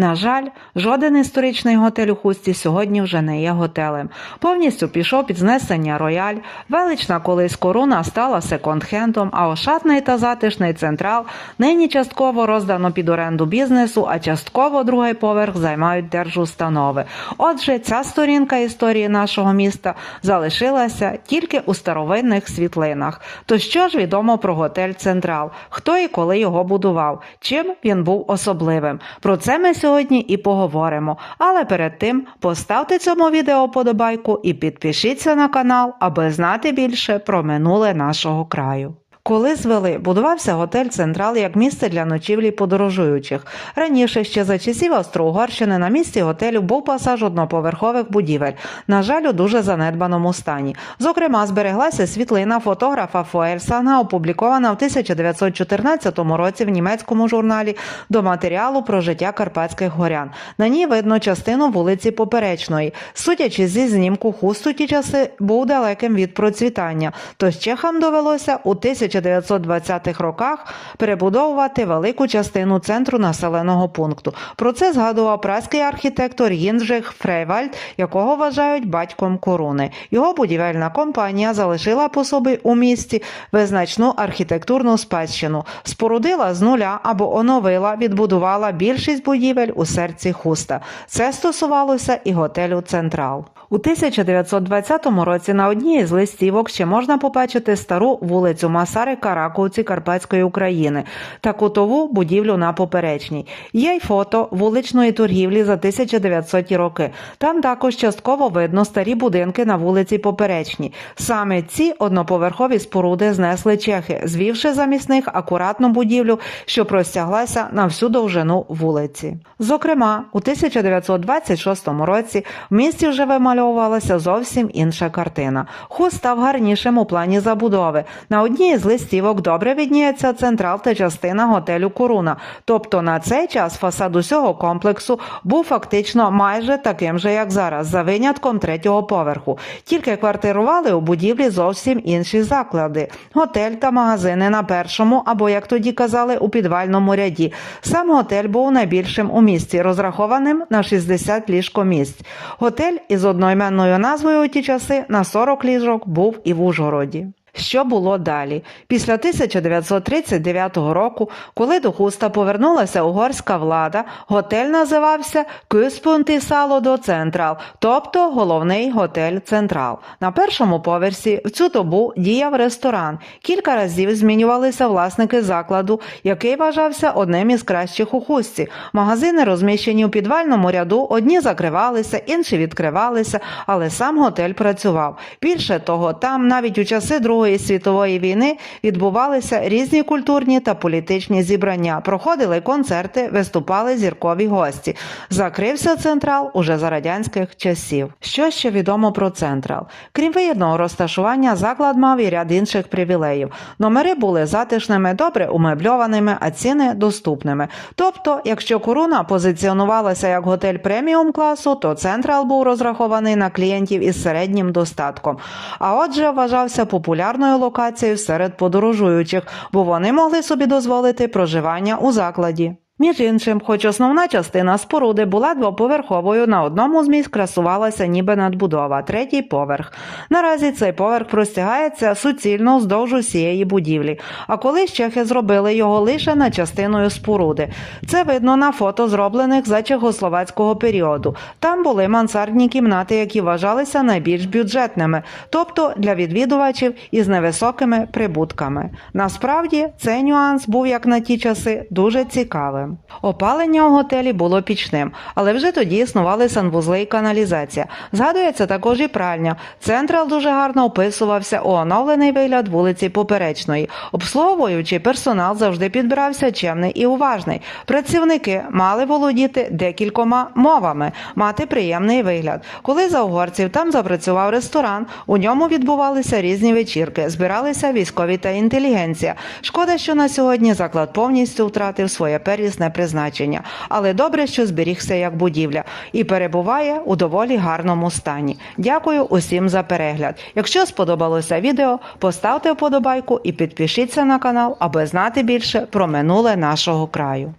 На жаль, жоден історичний готель у хусті сьогодні вже не є готелем. Повністю пішов під знесення рояль, велична колись коруна стала секонд-хендом, а ошатний та затишний централ нині частково роздано під оренду бізнесу, а частково другий поверх займають держустанови. Отже, ця сторінка історії нашого міста залишилася тільки у старовинних світлинах. То що ж відомо про готель Централ? Хто і коли його будував? Чим він був особливим? Про це ми сьогодні і поговоримо. Але перед тим поставте цьому відео подобайку і підпишіться на канал, аби знати більше про минуле нашого краю. Коли звели, будувався готель Централ як місце для ночівлі подорожуючих. Раніше, ще за часів Австро-Угорщини, на місці готелю був пасаж одноповерхових будівель, на жаль, у дуже занедбаному стані. Зокрема, збереглася світлина фотографа Фоельсана, опублікована в 1914 році в німецькому журналі до матеріалу про життя карпатських горян. На ній видно частину вулиці Поперечної. Судячи зі знімку, хуст у ті часи був далеким від процвітання, тож чехам довелося у 1920-х роках перебудовувати велику частину центру населеного пункту. Про це згадував праський архітектор Їнджих Фрейвальд, якого вважають батьком коруни. Його будівельна компанія залишила по собі у місті визначну архітектурну спадщину, спорудила з нуля або оновила, відбудувала більшість будівель у серці хуста. Це стосувалося і готелю Централ. У 1920 році на одній із листівок ще можна побачити стару вулицю Масари Караковці Карпатської України та кутову будівлю на поперечній. Є й фото вуличної торгівлі за 1900-ті роки. Там також частково видно старі будинки на вулиці Поперечній. Саме ці одноповерхові споруди знесли чехи, звівши замість них акуратну будівлю, що простяглася на всю довжину вулиці. Зокрема, у 1926 році в місті вже вимальовувалася зовсім інша картина. Хуст став гарнішим у плані забудови. На одній із листівок добре відніється централ та частина готелю Коруна. Тобто на цей час фасад усього комплексу був фактично майже таким же, як зараз, за винятком третього поверху. Тільки квартирували у будівлі зовсім інші заклади: готель та магазини на першому, або як тоді казали, у підвальному ряді. Сам готель був найбільшим у місті, розрахованим на 60 ліжкомісць. Готель із одноіменною назвою у ті часи на 40 ліжок був і в Ужгороді. Що було далі? Після 1939 року, коли до Хуста повернулася угорська влада, готель називався Салодо Централ, тобто головний готель Централ. На першому поверсі в цю добу діяв ресторан. Кілька разів змінювалися власники закладу, який вважався одним із кращих у хусті. Магазини, розміщені у підвальному ряду, одні закривалися, інші відкривалися, але сам готель працював. Більше того, там навіть у часи Другої світової війни відбувалися різні культурні та політичні зібрання, проходили концерти, виступали зіркові гості. Закрився централ уже за радянських часів. Що ще відомо про централ? Крім вигідного розташування, заклад мав і ряд інших привілеїв. Номери були затишними, добре умебльованими, а ціни доступними. Тобто, якщо коруна позиціонувалася як готель преміум класу, то централ був розрахований на клієнтів із середнім достатком. А отже, вважався популярною локацією серед подорожуючих, бо вони могли собі дозволити проживання у закладі. Між іншим, хоч основна частина споруди була двоповерховою, на одному з місць красувалася ніби надбудова, третій поверх. Наразі цей поверх простягається суцільно вздовж усієї будівлі, а колись чехи зробили його лише на частиною споруди. Це видно на фото, зроблених за чехословацького періоду. Там були мансардні кімнати, які вважалися найбільш бюджетними, тобто для відвідувачів із невисокими прибутками. Насправді цей нюанс був як на ті часи дуже цікавим. Опалення у готелі було пічним, але вже тоді існували санвузли і каналізація. Згадується також і пральня. Централ дуже гарно описувався у оновлений вигляд вулиці Поперечної. Обслуговуючий персонал завжди підбирався чемний і уважний. Працівники мали володіти декількома мовами, мати приємний вигляд. Коли за угорців там запрацював ресторан, у ньому відбувалися різні вечірки, збиралися військові та інтелігенція. Шкода, що на сьогодні заклад повністю втратив своє первісне призначення, але добре, що зберігся як будівля і перебуває у доволі гарному стані. Дякую усім за перегляд. Якщо сподобалося відео, поставте вподобайку і підпишіться на канал, аби знати більше про минуле нашого краю.